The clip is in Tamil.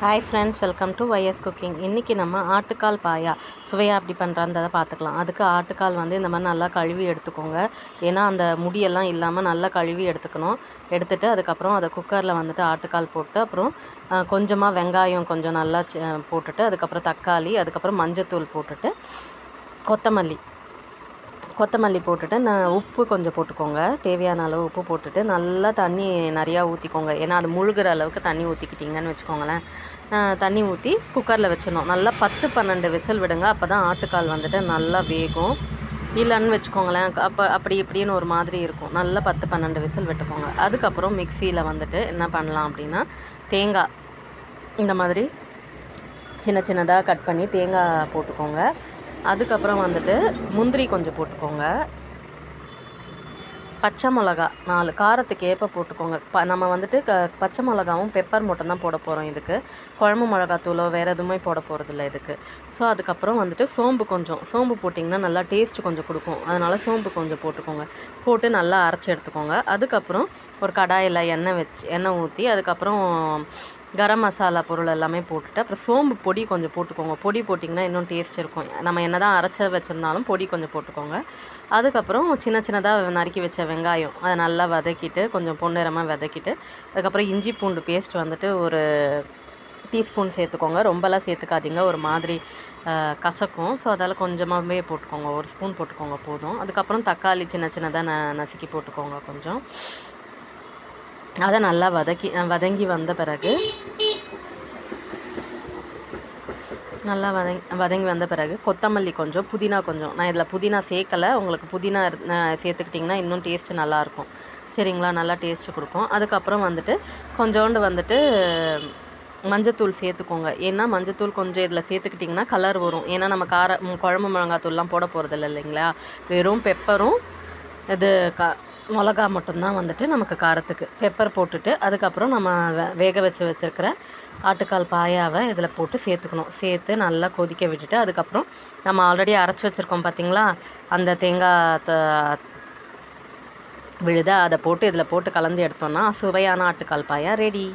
Hi friends welcome to Y S cooking இன்றைக்கி நம்ம ஆட்டுக்கால் பாயா. சுவையாக அப்படி பண்ணுறான்றதை பார்த்துக்கலாம். அதுக்கு ஆட்டுக்கால் வந்து இந்த மாதிரி நல்லா கழுவி எடுத்துக்கோங்க. ஏன்னா அந்த முடியெல்லாம் இல்லாமல் நல்லா கழுவி எடுத்துக்கணும். எடுத்துகிட்டு அதுக்கப்புறம் அதை குக்கரில் வந்துட்டு ஆட்டுக்கால் போட்டு அப்புறம் கொஞ்சமாக வெங்காயம் கொஞ்சம் நல்லா போட்டுட்டு அதுக்கப்புறம் தக்காளி அதுக்கப்புறம் மஞ்சத்தூள் போட்டுட்டு கொத்தமல்லி. கொத்தமல்லி போட்டுட்டு நான் உப்பு கொஞ்சம் போட்டுக்கோங்க. தேவையான அளவு உப்பு போட்டுட்டு நல்லா தண்ணி நிறையா ஊற்றிக்கோங்க ஏன்னா அது முழுகிற அளவுக்கு தண்ணி ஊற்றிக்கிட்டிங்கன்னு வச்சுக்கோங்களேன். தண்ணி ஊற்றி குக்கரில் வச்சிடணும். நல்லா பத்து பன்னெண்டு விசில் விடுங்க. அப்போ தான் ஆட்டுக்கால் வந்துட்டு நல்லா வேகும். இல்லைன்னு வச்சுக்கோங்களேன். அப்போ அப்படி இப்படின்னு ஒரு மாதிரி இருக்கும். நல்லா பத்து பன்னெண்டு விசில் விட்டுக்கோங்க. அதுக்கப்புறம் மிக்சியில் வந்துட்டு என்ன பண்ணலாம் அப்படின்னா தேங்காய். இந்த மாதிரி சின்ன சின்னதாக கட் பண்ணி தேங்காய் போட்டுக்கோங்க. அதுக்கப்புறம் வந்துட்டு முந்திரி கொஞ்சம் போட்டுக்கோங்க. பச்சை மிளகா நாலு காரத்துக்கு ஏற்ப போட்டுக்கோங்க. ப நம்ம வந்துட்டு க பச்சை மிளகாவும் பெப்பர் மட்டும் தான் போட போகிறோம் இதுக்கு. குழம்பு மிளகாத்தூளோ வேறு எதுவுமே போட போகிறதில்ல இதுக்கு. ஸோ அதுக்கப்புறம் வந்துட்டு சோம்பு கொஞ்சம். சோம்பு போட்டிங்கன்னா நல்லா டேஸ்ட் கொஞ்சம் கொடுக்கும். அதனால் சோம்பு கொஞ்சம் போட்டுக்கோங்க. போட்டு நல்லா அரைச்சி எடுத்துக்கோங்க. அதுக்கப்புறம் ஒரு கடாயில் எண்ணெய் வச்சு எண்ணெய் ஊற்றி அதுக்கப்புறம் கரம் மசாலா பொருள் எல்லாமே போட்டுட்டு அப்புறம் சோம்பு பொடி கொஞ்சம் போட்டுக்கோங்க. பொடி போட்டிங்கன்னா இன்னும் டேஸ்ட் இருக்கும். நம்ம என்ன தான் அரைச்ச வச்சுருந்தாலும் பொடி கொஞ்சம் போட்டுக்கோங்க. அதுக்கப்புறம் சின்ன சின்னதாக நறுக்கி வச்ச வெங்காயம் அதை நல்லா வதக்கிட்டு கொஞ்சம் பொன்னிறமாக வதக்கிட்டு அதுக்கப்புறம் இஞ்சி பூண்டு பேஸ்ட் வந்துட்டு ஒரு டீஸ்பூன் சேர்த்துக்கோங்க. ரொம்பலாம் சேர்த்துக்காதீங்க. ஒரு மாதிரி கசக்கும். ஸோ அதால் கொஞ்சமாகவே போட்டுக்கோங்க. ஒரு ஸ்பூன் போட்டுக்கோங்க போதும். அதுக்கப்புறம் தக்காளி சின்ன சின்னதாக ந நசுக்கி போட்டுக்கோங்க கொஞ்சம். அதை நல்லா வதக்கி வதங்கி வந்த பிறகு நல்லா வதங்கி வதங்கி வந்த பிறகு கொத்தமல்லி கொஞ்சம் புதினா கொஞ்சம். நான் இதில் புதினா சேர்க்கலை. உங்களுக்கு புதினா சேர்த்துக்கிட்டிங்கன்னா இன்னும் டேஸ்ட்டு நல்லாயிருக்கும். சரிங்களா? நல்லா டேஸ்ட்டு கொடுக்கும். அதுக்கப்புறம் வந்துட்டு கொஞ்சோண்டு வந்துட்டு மஞ்சத்தூள் சேர்த்துக்கோங்க. ஏன்னா மஞ்சத்தூள் கொஞ்சம் இதில் சேர்த்துக்கிட்டிங்கன்னா கலர் வரும். ஏன்னா நம்ம கார குழம்பு மிளகாத்தூள்லாம் போட போகிறதில்ல இல்லைங்களா? வெறும் பெப்பரும் இது க மிளகா மட்டும்தான் வந்துட்டு நமக்கு காரத்துக்கு. பெப்பர் போட்டுட்டு அதுக்கப்புறம் நம்ம வேக வச்சு வச்சுருக்கிற ஆட்டுக்கால் பாயாவை இதில் போட்டு சேர்த்துக்கணும். சேர்த்து நல்லா கொதிக்க விட்டுட்டு அதுக்கப்புறம் நம்ம ஆல்ரெடி அரைச்சி வச்சுருக்கோம் பார்த்திங்களா? அந்த தேங்காய் விழுத அதை போட்டு இதில் போட்டு கலந்து எடுத்தோன்னா சுவையான ஆட்டுக்கால் பாயா ரெடி